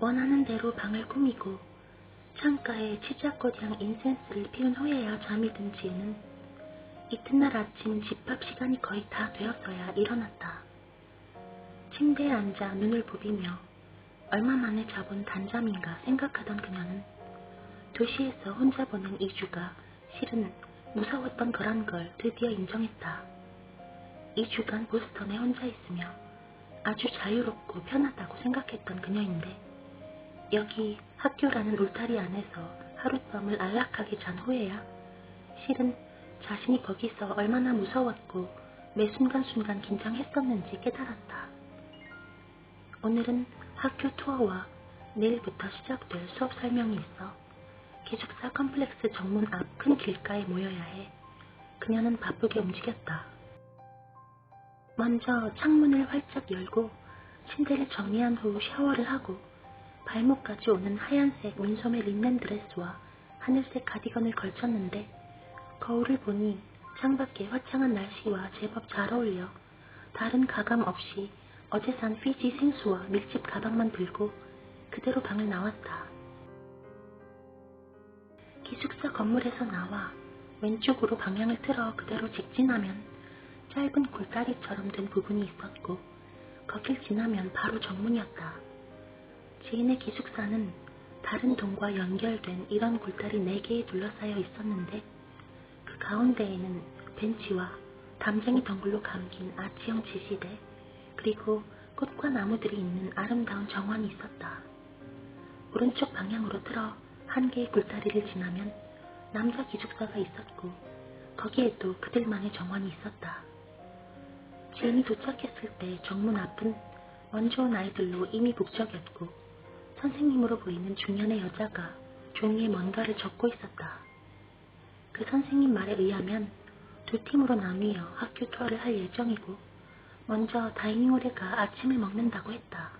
원하는 대로 방을 꾸미고 창가에 치자꽃향 인센스를 피운 후에야 잠이 든 지혜는 이튿날 아침 집밥 시간이 거의 다 되었어야 일어났다. 침대에 앉아 눈을 부비며 얼마 만에 자본 단잠인가 생각하던 그녀는 도시에서 혼자 보낸 이주가 실은 무서웠던 거란 걸 드디어 인정했다. 이 주간 보스턴에 혼자 있으며 아주 자유롭고 편하다고 생각했던 그녀인데 여기 학교라는 울타리 안에서 하룻밤을 안락하게 잔 후에야 실은 자신이 거기서 얼마나 무서웠고 매 순간순간 긴장했었는지 깨달았다. 오늘은 학교 투어와 내일부터 시작될 수업 설명이 있어 기숙사 컴플렉스 정문 앞 큰 길가에 모여야 해. 그녀는 바쁘게 움직였다. 먼저 창문을 활짝 열고 침대를 정리한 후 샤워를 하고 발목까지 오는 하얀색 민소매 린넨 드레스와 하늘색 가디건을 걸쳤는데 거울을 보니 창밖의 화창한 날씨와 제법 잘 어울려 다른 가감 없이 어제 산 피지 생수와 밀집 가방만 들고 그대로 방을 나왔다. 기숙사 건물에서 나와 왼쪽으로 방향을 틀어 그대로 직진하면 짧은 굴다리처럼 된 부분이 있었고 거길 지나면 바로 정문이었다. 지인의 기숙사는 다른 동과 연결된 이런 굴다리 4개에 둘러싸여 있었는데 그 가운데에는 벤치와 담쟁이 덩굴로 감긴 아치형 지시대 그리고 꽃과 나무들이 있는 아름다운 정원이 있었다. 오른쪽 방향으로 틀어 한 개의 굴다리를 지나면 남자 기숙사가 있었고 거기에 도 그들만의 정원이 있었다. 지인이 도착했을 때 정문 앞은 먼저 온 아이들로 이미 북적였고 선생님으로 보이는 중년의 여자가 종이에 뭔가를 적고 있었다. 그 선생님 말에 의하면 두 팀으로 나뉘어 학교 투어를 할 예정이고 먼저 다이닝홀에 가 아침을 먹는다고 했다.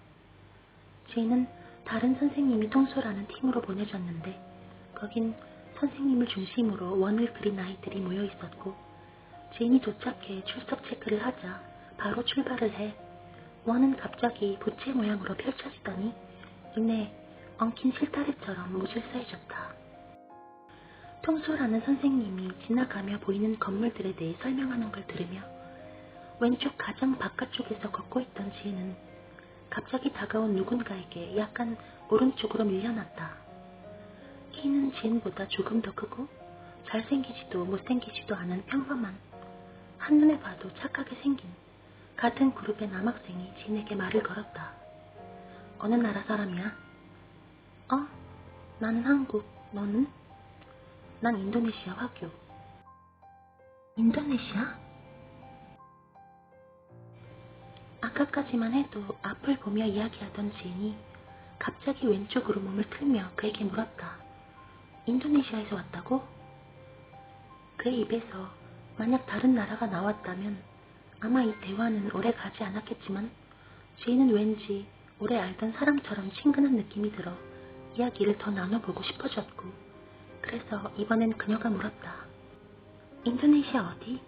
지인은 다른 선생님이 통솔하는 팀으로 보내졌는데 거긴 선생님을 중심으로 원을 그린 아이들이 모여 있었고 지인이 도착해 출석 체크를 하자 바로 출발을 해 원은 갑자기 부채 모양으로 펼쳐지더니 이내 엉킨 실타래처럼 무질서해졌다. 통솔하는 선생님이 지나가며 보이는 건물들에 대해 설명하는 걸 들으며 왼쪽 가장 바깥쪽에서 걷고 있던 지혜는 갑자기 다가온 누군가에게 약간 오른쪽으로 밀려났다. 키는 지은보다 조금 더 크고 잘생기지도 못생기지도 않은 평범한 한눈에 봐도 착하게 생긴 같은 그룹의 남학생이 지인에게 말을 걸었다. 어느 나라 사람이야? 어? 나는 한국, 너는? 난 인도네시아 화교. 인도네시아? 아까까지만 해도 앞을 보며 이야기하던 지인이 갑자기 왼쪽으로 몸을 틀며 그에게 물었다. 인도네시아에서 왔다고? 그의 입에서 만약 다른 나라가 나왔다면 아마 이 대화는 오래 가지 않았겠지만 지인은 왠지 오래 알던 사람처럼 친근한 느낌이 들어 이야기를 더 나눠보고 싶어졌고 그래서 이번엔 그녀가 물었다. 인도네시아 어디?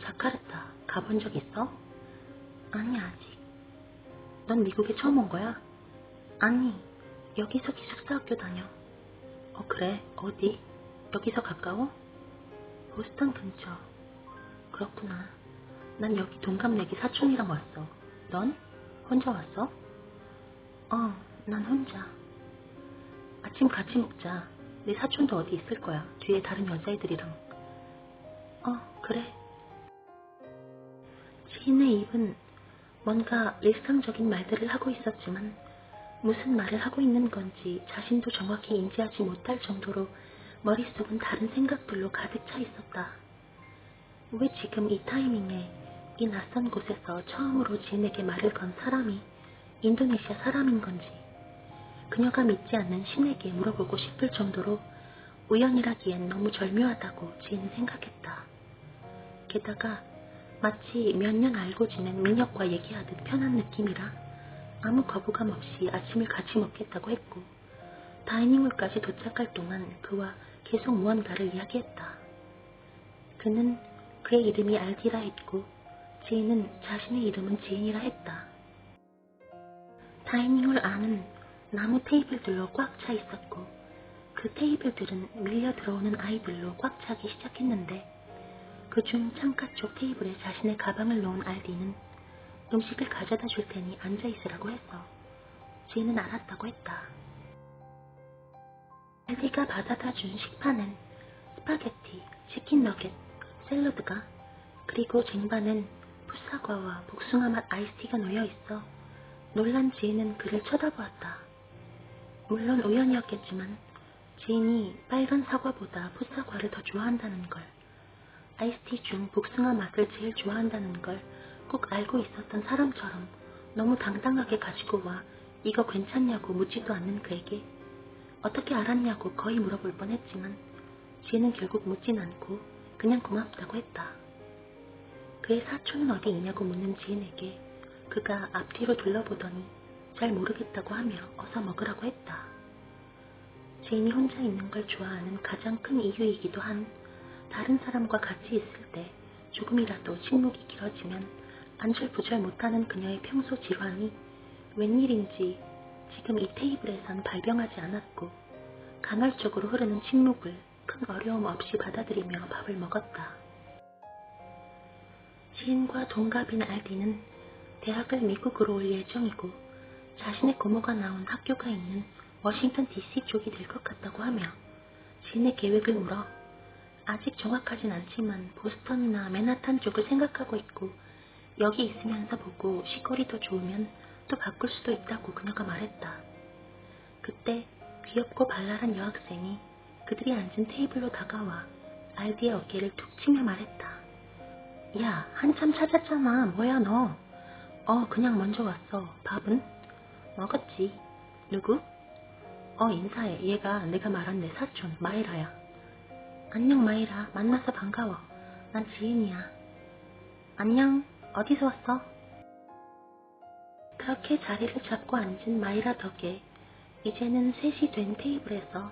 자카르타 가본 적 있어? 아니 아직. 넌 미국에 처음 온 거야? 아니 여기서 기숙사 학교 다녀. 어 그래 어디? 여기서 가까워? 보스턴 근처. 그렇구나. 난 여기 동갑내기 사촌이랑 왔어. 넌? 혼자 왔어? 어, 난 혼자. 아침 같이 먹자. 내 사촌도 어디 있을 거야. 뒤에 다른 여자애들이랑. 어, 그래. 지인의 입은 뭔가 일상적인 말들을 하고 있었지만 무슨 말을 하고 있는 건지 자신도 정확히 인지하지 못할 정도로 머릿속은 다른 생각들로 가득 차 있었다. 왜 지금 이 타이밍에 이 낯선 곳에서 처음으로 지인에게 말을 건 사람이 인도네시아 사람인 건지 그녀가 믿지 않는 신에게 물어보고 싶을 정도로 우연이라기엔 너무 절묘하다고 지인은 생각했다. 게다가 마치 몇 년 알고 지낸 민혁과 얘기하듯 편한 느낌이라 아무 거부감 없이 아침을 같이 먹겠다고 했고 다이닝홀까지 도착할 동안 그와 계속 무언가를 이야기했다. 그는 그의 이름이 알디라 했고 지인은 자신의 이름은 지인이라 했다. 다이닝홀 안은 나무 테이블들로 꽉 차 있었고 그 테이블들은 밀려 들어오는 아이들로 꽉 차기 시작했는데 그중 창가 쪽 테이블에 자신의 가방을 놓은 알디는 음식을 가져다 줄 테니 앉아 있으라고 했어. 지인은 알았다고 했다. 알디가 받아다 준 식판엔 스파게티, 치킨 너겟, 샐러드가 그리고 쟁반엔 풋사과와 복숭아 맛 아이스티가 놓여 있어 놀란 지인은 그를 쳐다보았다. 물론 우연이었겠지만 지인이 빨간 사과보다 풋사과를 더 좋아한다는 걸, 아이스티 중 복숭아 맛을 제일 좋아한다는 걸 꼭 알고 있었던 사람처럼 너무 당당하게 가지고 와 이거 괜찮냐고 묻지도 않는 그에게 어떻게 알았냐고 거의 물어볼 뻔했지만 지혜는 결국 묻진 않고 그냥 고맙다고 했다. 그의 사촌은 어디 있냐고 묻는 지인에게 그가 앞뒤로 둘러보더니 잘 모르겠다고 하며 어서 먹으라고 했다. 지인이 혼자 있는 걸 좋아하는 가장 큰 이유이기도 한 다른 사람과 같이 있을 때 조금이라도 침묵이 길어지면 안절부절 못하는 그녀의 평소 질환이 웬일인지 지금 이 테이블에선 발병하지 않았고 간헐적으로 흐르는 침묵을 큰 어려움 없이 받아들이며 밥을 먹었다. 지인과 동갑인 알디는 대학을 미국으로 올 예정이고 자신의 고모가 나온 학교가 있는 워싱턴 DC 쪽이 될 것 같다고 하며 지인의 계획을 물어 아직 정확하진 않지만 보스턴이나 맨하탄 쪽을 생각하고 있고 여기 있으면서 보고 시골이 더 좋으면 또 바꿀 수도 있다고 그녀가 말했다. 그때 귀엽고 발랄한 여학생이 그들이 앉은 테이블로 다가와 알디의 어깨를 툭 치며 말했다. 야, 한참 찾았잖아. 뭐야 너? 어, 그냥 먼저 왔어. 밥은? 먹었지. 누구? 어, 인사해. 얘가 내가 말한 내 사촌, 마이라야. 안녕, 마이라. 만나서 반가워. 난 지인이야. 안녕. 어디서 왔어? 그렇게 자리를 잡고 앉은 마이라 덕에 이제는 셋이 된 테이블에서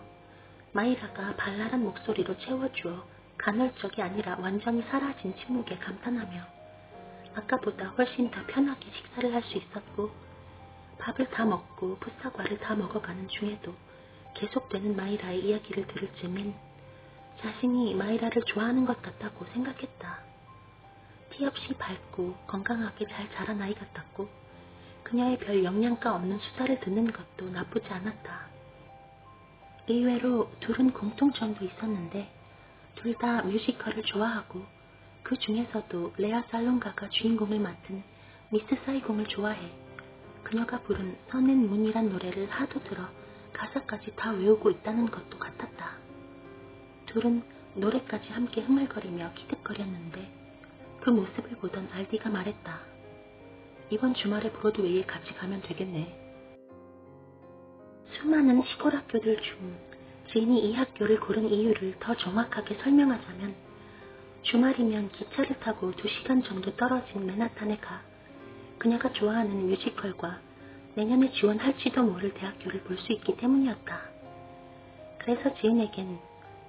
마이라가 발랄한 목소리로 채워주어 간헐적이 아니라 완전히 사라진 침묵에 감탄하며 아까보다 훨씬 더 편하게 식사를 할 수 있었고 밥을 다 먹고 풋사과를 다 먹어가는 중에도 계속되는 마이라의 이야기를 들을 즈음엔 자신이 마이라를 좋아하는 것 같다고 생각했다. 티 없이 밝고 건강하게 잘 자란 아이 같았고 그녀의 별 영양가 없는 수다를 듣는 것도 나쁘지 않았다. 의외로 둘은 공통점도 있었는데 둘 다 뮤지컬을 좋아하고 그 중에서도 레아 살롱가가 주인공을 맡은 미스 사이공을 좋아해 그녀가 부른 선앤 문이란 노래를 하도 들어 가사까지 다 외우고 있다는 것도 같았다. 둘은 노래까지 함께 흥얼거리며 기득거렸는데 그 모습을 보던 알디가 말했다. 이번 주말에 브로드웨이에 같이 가면 되겠네. 수많은 시골 학교들 중 제인이 이 학교를 고른 이유를 더 정확하게 설명하자면 주말이면 기차를 타고 2시간 정도 떨어진 맨하탄에 가 그녀가 좋아하는 뮤지컬과 내년에 지원할지도 모를 대학교를 볼 수 있기 때문이었다. 그래서 지은에겐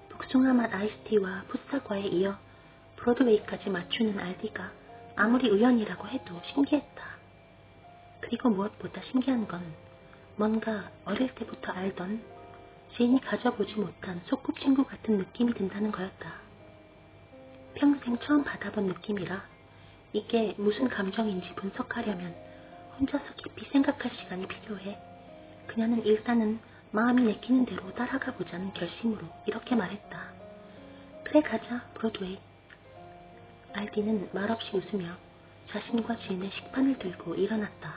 복숭아 맛 아이스티와 풋사과에 이어 브로드웨이까지 맞추는 알디가 아무리 우연이라고 해도 신기했다. 그리고 무엇보다 신기한 건 뭔가 어릴 때부터 알던 지인이 가져보지 못한 소꿉친구 같은 느낌이 든다는 거였다. 평생 처음 받아본 느낌이라 이게 무슨 감정인지 분석하려면 혼자서 깊이 생각할 시간이 필요해. 그녀는 일단은 마음이 내키는 대로 따라가 보자는 결심으로 이렇게 말했다. 그래 가자, 브로드웨이. 알디는 말없이 웃으며 자신과 지인의 식판을 들고 일어났다.